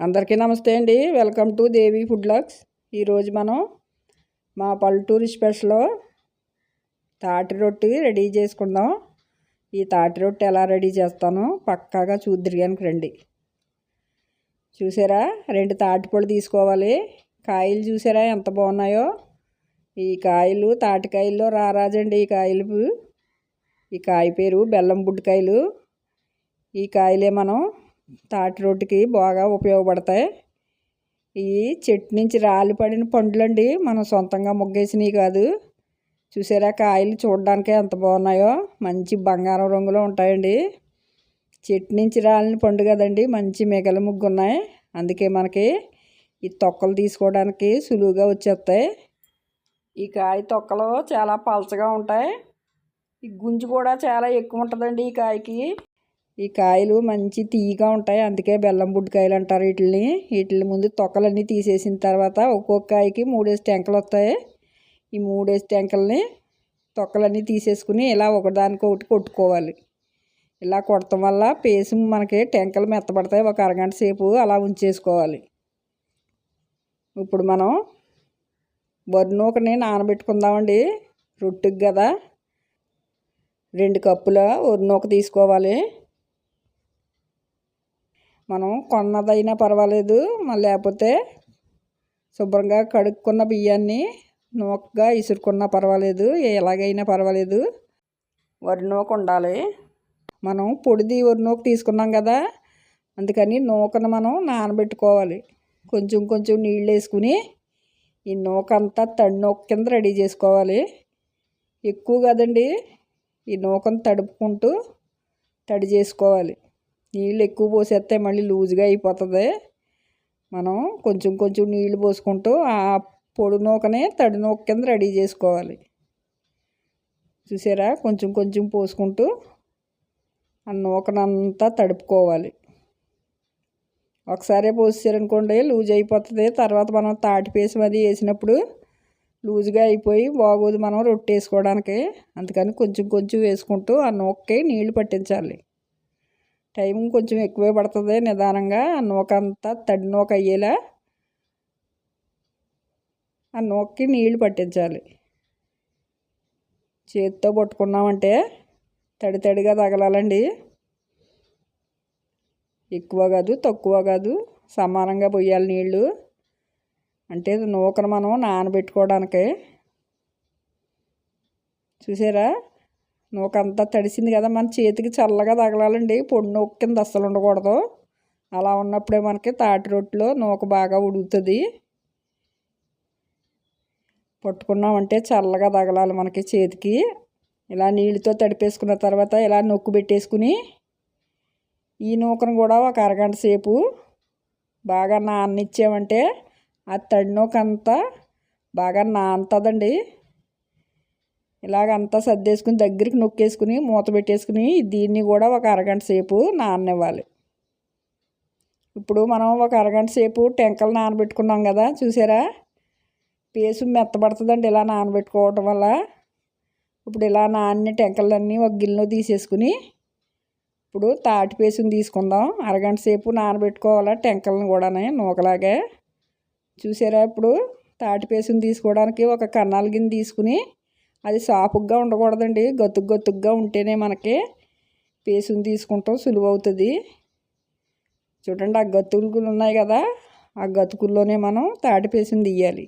అందరికీ నమస్తే అండి. Welcome to Devi food lux. ఈరోజు మనం మా పల్లెటూరు స్పెషల్ తాటి రొట్టి రెడీ చేసుకుందాం. ఈ తాటి రొట్టి ఎలా రెడీ చేస్తానో? పక్కాగా చూద్దరిగానికి రండి. చూసారా? రెండు తాటిపళ్ళు తీసుకోవాలి. కాయలు చూసారా? ఎంత బాగున్నాయో. ఈ కాయలు తాటికాయల్లో రారాజండి ఈ కాయలు. ఈ కాయ పేరు బెల్లం బుడ్డికాయలు. ఈ కాయలే మనం తాటి రొట్టికి బాగా ఉపయోగపడతాయి. ఇవి చెట్టు నుంచి రాలి పడిన పండ్లండి మనం సొంతంగా ముగ్గేసినవి కాదు. చూసారా కాయలు చూడడానికే ఎంత బాగున్నాయో. మంచి బంగారం రంగులో ఉంటాయండి. చెట్టు నుంచి రాలిన పండు కదండి మంచి మిగల ముగ్గు ఉన్నాయి అందుకే మనకి ఈ తొక్కలు తీసుకోవడానికి సులువుగా వచ్చేస్తాయి. ఈ కాయ తొక్కలు చాలా పలచగా ఉంటాయి. ఈ గుంజు కూడా చాలా ఎక్కువ ఉంటుందండి ఈ కాయకి. ఈ కాయలు మంచి తీయగా ఉంటాయి. అందుకే బెల్లం బుడ్డికాయలు అంటారు వీటిని వీటిని ముందు తొక్కలన్నీ తీసేసిన తర్వాత ఒక్కొక్క కాయకి మూడేసి టెంకలు వస్తాయి. ఈ మూడేసి టెంకల్ని తొక్కలన్నీ తీసేసుకుని ఇలా ఒకదానికొకటి కొట్టుకోవాలి. ఇలా కొడటం వల్ల పేసు మనకి టెంకలు మెత్తబడతాయి. ఒక అరగంట సేపు అలా ఉంచేసుకోవాలి. ఇప్పుడు మనం వరినూకని నానబెట్టుకుందామండి. రొట్టుకు కదా. రెండు కప్పుల వరినూక తీసుకోవాలి. మనం కొన్నదైనా పర్వాలేదు లేకపోతే శుభ్రంగా కడుక్కున్న బియ్యాన్ని నూకగా ఇసురుకున్నా పర్వాలేదు ఎలాగైనా పర్వాలేదు. వరి నూక ఉండాలి. మనం పొడిది వరి నూక తీసుకున్నాం కదా అందుకని నూకను మనం నానబెట్టుకోవాలి. కొంచెం కొంచెం నీళ్ళు వేసుకుని ఈ నూక అంతా తడి నూక కింద రెడీ చేసుకోవాలి. ఎక్కువ కదండి ఈ నూకను తడుపుకుంటూ తడి చేసుకోవాలి. నీళ్ళు ఎక్కువ పోసేస్తే మళ్ళీ లూజ్గా అయిపోతుంది. మనం కొంచెం కొంచెం నీళ్ళు పోసుకుంటూ ఆ పొడి నూకనే తడి నూక కింద రెడీ చేసుకోవాలి. చూసారా? కొంచెం కొంచెం పోసుకుంటూ ఆ నూకనంతా తడుపుకోవాలి. ఒకసారే పోసారనుకోండి లూజ్ అయిపోతుంది. తర్వాత మనం తాటిపేసి అది వేసినప్పుడు లూజ్గా అయిపోయి బాగోదు మనం రొట్టేసుకోవడానికి అందుకని కొంచెం కొంచెం వేసుకుంటూ ఆ నూకకి నీళ్ళు పట్టించాలి. టైం కొంచెం ఎక్కువే పడుతుంది నిదానంగా. ఆ నూక అంతా తడి నూక అయ్యేలా ఆ నూకకి నీళ్ళు పట్టించాలి. చేతితో పట్టుకున్నామంటే తడి తడిగా తగలాలండి. ఎక్కువ కాదు తక్కువ కాదు సమానంగా పోయాలి నీళ్ళు అంటే నూకను మనం నానబెట్టుకోవడానికి. చూసారా? నూకంతా తడిసింది కదా మన చేతికి చల్లగా తగలాలండి. పొడి నూక కింద అస్సలు ఉండకూడదు. అలా ఉన్నప్పుడే మనకి తాటి రొట్టెలో నూక బాగా ఉడుగుతుంది పట్టుకున్నామంటే చల్లగా తగలాలి మనకి చేతికి. ఇలా నీళ్ళతో తడిపేసుకున్న తర్వాత ఇలా నొక్కు పెట్టేసుకుని ఈ నూకను కూడా ఒక అరగంట సేపు బాగా నాననిచ్చామంటే ఆ తడి నూకంతా బాగా నానుతుందండి. ఇలాగంతా సర్దేసుకుని దగ్గరికి నొక్కేసుకుని మూత పెట్టేసుకుని దీన్ని కూడా ఒక అరగంట సేపు నాననివ్వాలి. ఇప్పుడు మనం ఒక అరగంట సేపు టెంకలు నానబెట్టుకున్నాం కదా చూసారా? పేసు మెత్తబడుతుందండి ఇలా నానబెట్టుకోవటం వల్ల. ఇప్పుడు ఇలా నాన్న టెంకలన్నీ ఒక గిన్నెలో తీసేసుకుని ఇప్పుడు తాటి పేసుని తీసుకుందాం. అరగంట సేపు నానబెట్టుకోవాలా టెంకలను కూడా నూకలాగే. చూసారా ఇప్పుడు తాటి పేసుని తీసుకోవడానికి ఒక కన్నాల గిన్నె తీసుకుని అది సాపుగ్గా ఉండకూడదండి. గతుకు గతుగ్గా ఉంటేనే మనకి పేసుని తీసుకుంటాం సులువు అవుతుంది చూడండి ఆ గతుకులు ఉన్నాయి కదా ఆ గతుకుల్లోనే మనం తాటి పేసుని తీయాలి.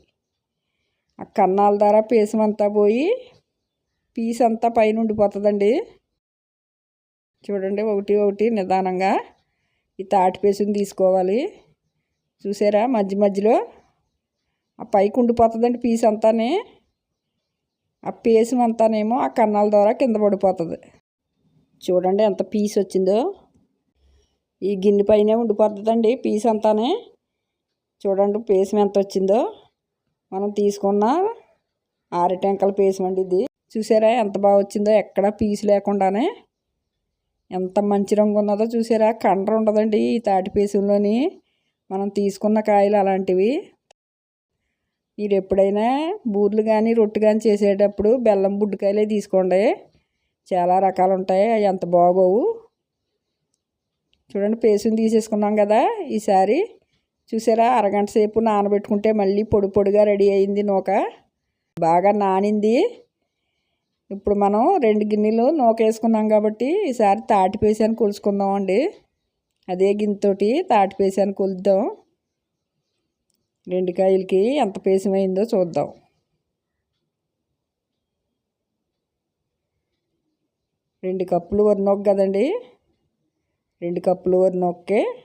ఆ కన్నాల ద్వారా పేసమంతా అంతా పోయి పీస్ అంతా పైన ఉండిపోతుందండి చూడండి ఒకటి ఒకటి నిదానంగా ఈ తాటి పేసుని తీసుకోవాలి. చూసారా మధ్య మధ్యలో ఆ పైకి ఉండిపోతుందండి పీస్ అంతానే ఆ పేసం అంతానేమో ఆ కన్నాల ద్వారా కింద పడిపోతుంది. చూడండి ఎంత పీస్ వచ్చిందో. ఈ గిన్నె పైనే ఉండిపోతుందండి పీస్ అంతానే. చూడండి పేసం ఎంత వచ్చిందో. మనం తీసుకున్న ఆరిటెంకల పేసం అండి ఇది. చూసారా ఎంత బాగా వచ్చిందో? ఎక్కడ పీసు లేకుండానే. ఎంత మంచి రంగు ఉన్నదో చూసారా? కండ్ర ఉండదండి ఈ తాటి పేసంలోని. మనం తీసుకున్న కాయలు అలాంటివి. మీరు ఎప్పుడైనా బూర్లు కానీ రొట్టె కానీ చేసేటప్పుడు బెల్లం బుడ్డికాయలే తీసుకోండి. చాలా రకాలు ఉంటాయి అవి అంత బాగోవు. చూడండి పేసుని తీసేసుకున్నాం కదా ఈసారి. చూసారా అరగంట సేపు నానబెట్టుకుంటే మళ్ళీ పొడి పొడిగా రెడీ అయింది నూక. బాగా నానింది. ఇప్పుడు మనం రెండు గిన్నెలు నూక వేసుకున్నాం కాబట్టి ఈసారి తాటిపేసాను కొలుసుకుందాం అండి అదే గిన్నెతోటి తాటిపేసాను కొలుద్దాం. రెండు కాయలకి ఎంత పేసమైందో చూద్దాం. రెండు కప్పులు వరి నొక్క కదండి. రెండు కప్పులు వరి నొక్కే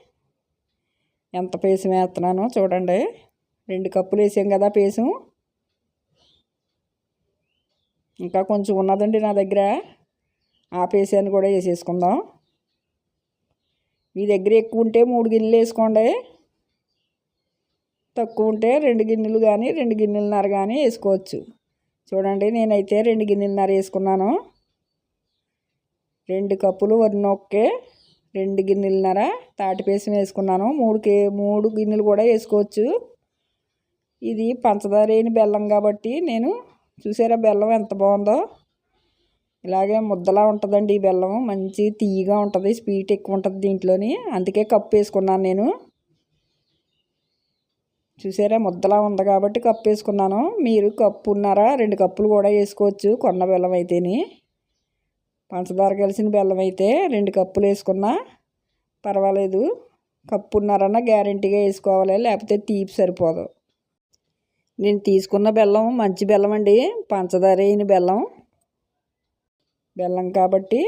ఎంత పేసం వేస్తున్నానో చూడండి. రెండు కప్పులు వేసాం కదా పేసం. ఇంకా కొంచెం ఉన్నదండి నా దగ్గర. ఆ పేసాన్ని కూడా వేసేసుకుందాం. మీ దగ్గర ఎక్కువ ఉంటే మూడు గిన్నెలు వేసుకోండి. తక్కువ ఉంటే రెండు గిన్నెలు కానీ రెండు గిన్నెలన్నర కానీ వేసుకోవచ్చు. చూడండి నేనైతే రెండు గిన్నెలన్నర వేసుకున్నాను. రెండు కప్పులు వరి నొక్కే రెండు గిన్నెలన్నర తాటిపేసం వేసుకున్నాను. మూడు కే మూడు గిన్నెలు కూడా వేసుకోవచ్చు. ఇది పంచదారేని బెల్లం కాబట్టి నేను చూసారా బెల్లం ఎంత బాగుందో? ఇలాగే ముద్దలా ఉంటుందండి ఈ బెల్లం. మంచి తీయగా ఉంటుంది స్వీట్ ఎక్కువ ఉంటుంది దీంట్లోని. అందుకే కప్పు వేసుకున్నాను నేను. చూసారా? ముద్దలా ఉంది కాబట్టి కప్పు వేసుకున్నాను. మీరు కప్పు ఉన్నారా? రెండు కప్పులు కూడా వేసుకోవచ్చు. కొన్న బెల్లం అయితేని. పంచదార కలిసిన బెల్లం అయితే రెండు కప్పులు వేసుకున్నా పర్వాలేదు. కప్పు ఉన్నారన్నా గ్యారంటీగా వేసుకోవాలి. లేకపోతే తీపి సరిపోదు. నేను తీసుకున్న బెల్లం మంచి బెల్లం అండి. పంచదార అయిన బెల్లం. బెల్లం కాబట్టి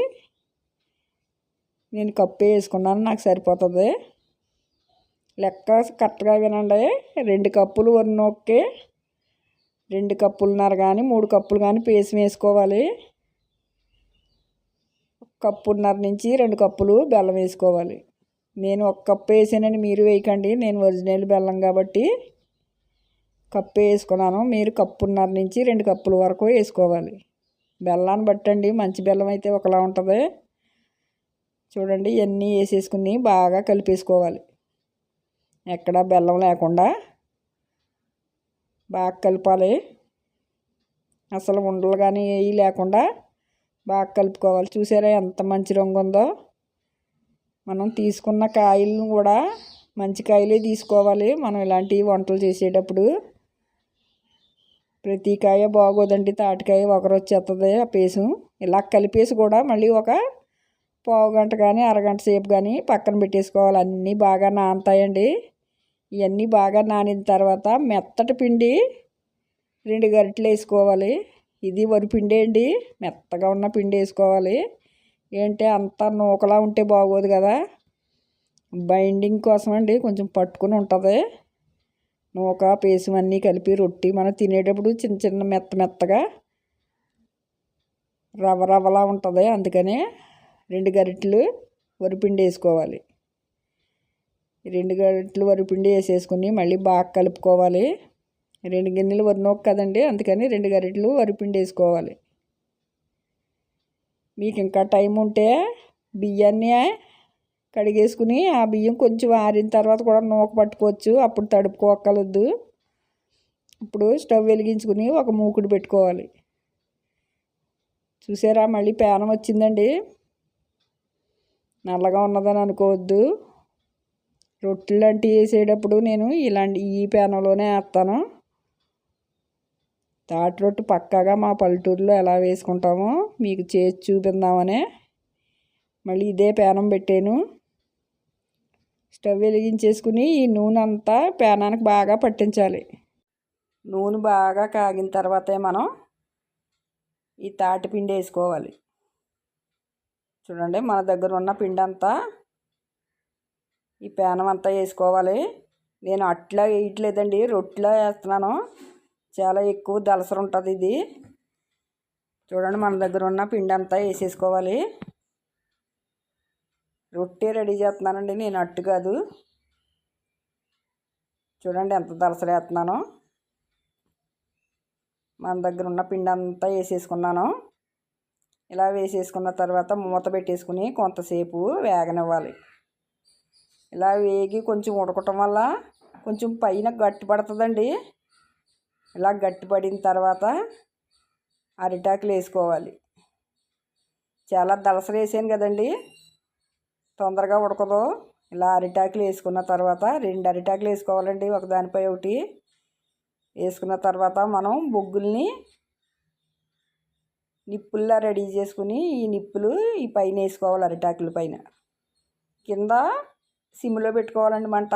నేను కప్పు వేసుకున్నాను. నాకు సరిపోతుంది. లెక్క కరెక్ట్గా వినండి. రెండు కప్పులు వరి నొక్కి రెండు కప్పులున్నర కానీ మూడు కప్పులు కానీ పేసి వేసుకోవాలి. కప్పున్నర నుంచి రెండు కప్పులు బెల్లం వేసుకోవాలి. నేను ఒక కప్పు వేసానని మీరు వేయకండి. నేను ఒరిజినల్ బెల్లం కాబట్టి కప్పు వేసుకున్నాను. మీరు కప్పున్నర నుంచి రెండు కప్పుల వరకు వేసుకోవాలి. బెల్లాన్ని బట్టండి మంచి బెల్లం అయితే ఒకలా ఉంటుంది. చూడండి ఇవన్నీ వేసేసుకుని బాగా కలిపేసుకోవాలి. ఎక్కడ బెల్లం లేకుండా బాగా కలపాలి. అసలు ఉండలు కానీ ఏవి లేకుండా బాగా కలుపుకోవాలి. చూసారా ఎంత మంచి రంగు ఉందో? మనం తీసుకున్న కాయలను కూడా మంచి కాయలే తీసుకోవాలి. మనం ఇలాంటి వంటలు చేసేటప్పుడు ప్రతి కాయ బాగోదండి. తాటికాయ ఒకరు వచ్చేస్తుంది ఆ పేసు. ఇలా కలిపేసి కూడా మళ్ళీ ఒక పావు గంట కానీ అరగంట సేపు కానీ పక్కన పెట్టేసుకోవాలి. అన్నీ బాగా నానతాయండి. ఇవన్నీ బాగా నానిన తర్వాత మెత్తటి పిండి రెండు గరిటెలు వేసుకోవాలి. ఇది వరి పిండి అండి. మెత్తగా ఉన్న పిండి వేసుకోవాలి. ఏంటి అంత నూకలా ఉంటే బాగోదు కదా. బైండింగ్ కోసం అండి కొంచెం పట్టుకుని ఉంటుంది. నూక పేసం అన్నీ కలిపి రొట్టి మనం తినేటప్పుడు చిన్న చిన్న మెత్త మెత్తగా రవ్వ రవ్వలా ఉంటుంది. అందుకని రెండు గరిటెలు వరిపిండి వేసుకోవాలి. రెండు గరిటెలు వరిపిండి వేసేసుకుని మళ్ళీ బాగా కలుపుకోవాలి. రెండు గిన్నెలు వరి నూక కదండి అందుకని రెండు గరిటెలు వరిపిండి వేసుకోవాలి. మీకు ఇంకా టైం ఉంటే బియ్యాన్ని కడిగేసుకుని ఆ బియ్యం కొంచెం ఆరిన తర్వాత కూడా నూక పట్టుకోవచ్చు అప్పుడు తడుపుకోక్కర్లేదు. ఇప్పుడు స్టవ్ వెలిగించుకుని ఒక మూకుడు పెట్టుకోవాలి. చూసారా మళ్ళీ పేనం వచ్చిందండి. నల్లగా ఉన్నదని అనుకోవద్దు. రొట్టెలు లాంటివి వేసేటప్పుడు నేను ఇలాంటి ఈ పేనంలోనే వేస్తాను. తాటి రొట్టె పక్కాగా మా పల్లెటూరులో ఎలా వేసుకుంటామో మీకు చేసి చూపిందామనే మళ్ళీ ఇదే పేనం పెట్టాను. స్టవ్ వెలిగించేసుకుని ఈ నూనె అంతా పేనానికి బాగా పట్టించాలి. నూనె బాగా కాగిన తర్వాతే మనం ఈ తాటి పిండి వేసుకోవాలి. చూడండి మన దగ్గర ఉన్న పిండి అంతా ఈ పేనం అంతా వేసుకోవాలి. నేను అట్లా వేయట్లేదండి రొట్టెలా వేస్తున్నాను. చాలా ఎక్కువ దలసర ఉంటుంది ఇది. చూడండి మన దగ్గర ఉన్న పిండి అంతా వేసేసుకోవాలి. రొట్టె రెడీ చేస్తున్నానండి నేను అట్టు కాదు. చూడండి ఎంత దలసర వేస్తున్నాను. మన దగ్గర ఉన్న పిండి అంతా వేసేసుకున్నాను. ఇలా వేసేసుకున్న తర్వాత మూత పెట్టేసుకుని కొంతసేపు వేగనివ్వాలి. ఇలా వేగి కొంచెం ఉడకటం వల్ల కొంచెం పైన గట్టి పడుతుందండి. ఇలా గట్టి పడిన తర్వాత అరిటాకులు వేసుకోవాలి. చాలా దళసర వేసాను కదండి. తొందరగా ఉడకదు. ఇలా అరిటాకులు వేసుకున్న తర్వాత రెండు అరిటాకులు వేసుకోవాలండి. ఒకదానిపై ఒకటి. వేసుకున్న తర్వాత మనం బొగ్గుల్ని నిప్పుల్లా రెడీ చేసుకుని ఈ నిప్పులు ఈ పైన వేసుకోవాలి అరిటాకుల పైన. కింద సిమ్లో పెట్టుకోవాలండి మంట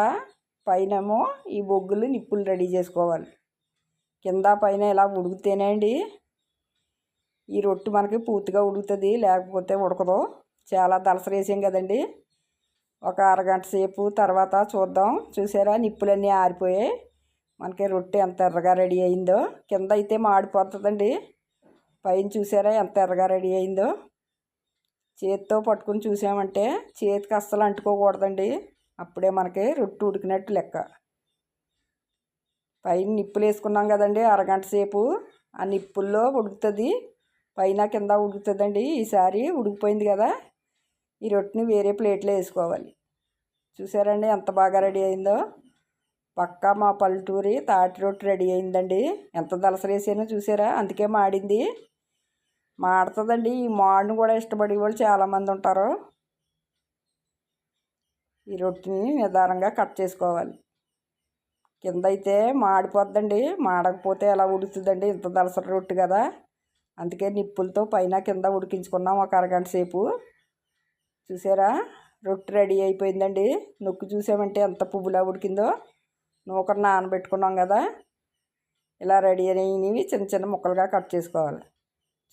పైనేమో ఈ బొగ్గులు నిప్పులు రెడీ చేసుకోవాలి. కింద పైన ఇలా ఉడికితేనే అండి ఈ రొట్టు మనకి పూర్తిగా ఉడుకుతుంది లేకపోతే ఉడకదు. చాలా దలసరేసాం కదండి. ఒక అరగంట సేపు తర్వాత చూద్దాం. చూసారా నిప్పులన్నీ ఆరిపోయాయి. మనకి రొట్టె ఎంత ఎర్రగా రెడీ అయిందో. కింద అయితే మాడిపోతుందండి. పైన చూసారా ఎంత ఎర్రగా రెడీ అయిందో. చేతితో పట్టుకుని చూసామంటే చేతికి అస్సలు అంటుకోకూడదండి. అప్పుడే మనకి రొట్టు ఉడికినట్టు లెక్క. పైన నిప్పులు వేసుకున్నాం కదండి అరగంట సేపు. ఆ నిప్పుల్లో ఉడుకుతుంది. పైన కింద ఉడుకుతుందండి. ఈసారి ఉడికిపోయింది కదా. ఈ రొట్టెని వేరే ప్లేట్లో వేసుకోవాలి. చూసారండి ఎంత బాగా రెడీ అయిందో. పక్కా మా పల్లెటూరి తాటి రొట్టె రెడీ అయిందండి. ఎంత దలసరేసానో చూసారా? అందుకే మాడింది. మాడుతుందండి. ఈ మాడును కూడా ఇష్టపడే వాళ్ళు చాలామంది ఉంటారు. ఈ రొట్టెని నిదానంగా కట్ చేసుకోవాలి. కింద అయితే మాడిపోద్దండి. మాడకపోతే ఎలా ఉడుకుతుందండి? ఇంత దలసరి రొట్టు కదా. అందుకే నిప్పులతో పైన కింద ఉడికించుకున్నాం ఒక అరగంట సేపు. చూసారా? రొట్టె రెడీ అయిపోయిందండి. నొక్కు చూసామంటే ఎంత పువ్వులా ఉడికిందో. నూకరు నానబెట్టుకున్నాం కదా. ఇలా రెడీ అయినవి చిన్న చిన్న ముక్కలుగా కట్ చేసుకోవాలి.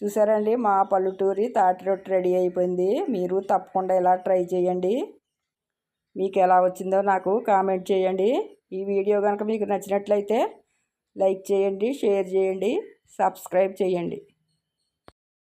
చూసారండి మా పల్లెటూరి తాటి రొట్టె రెడీ అయిపోయింది. మీరు తప్పకుండా ఇలా ట్రై చేయండి. మీకు ఎలా వచ్చిందో నాకు కామెంట్ చేయండి. ఈ వీడియో కనుక మీకు నచ్చినట్లయితే లైక్ చేయండి షేర్ చేయండి సబ్స్క్రైబ్ చేయండి.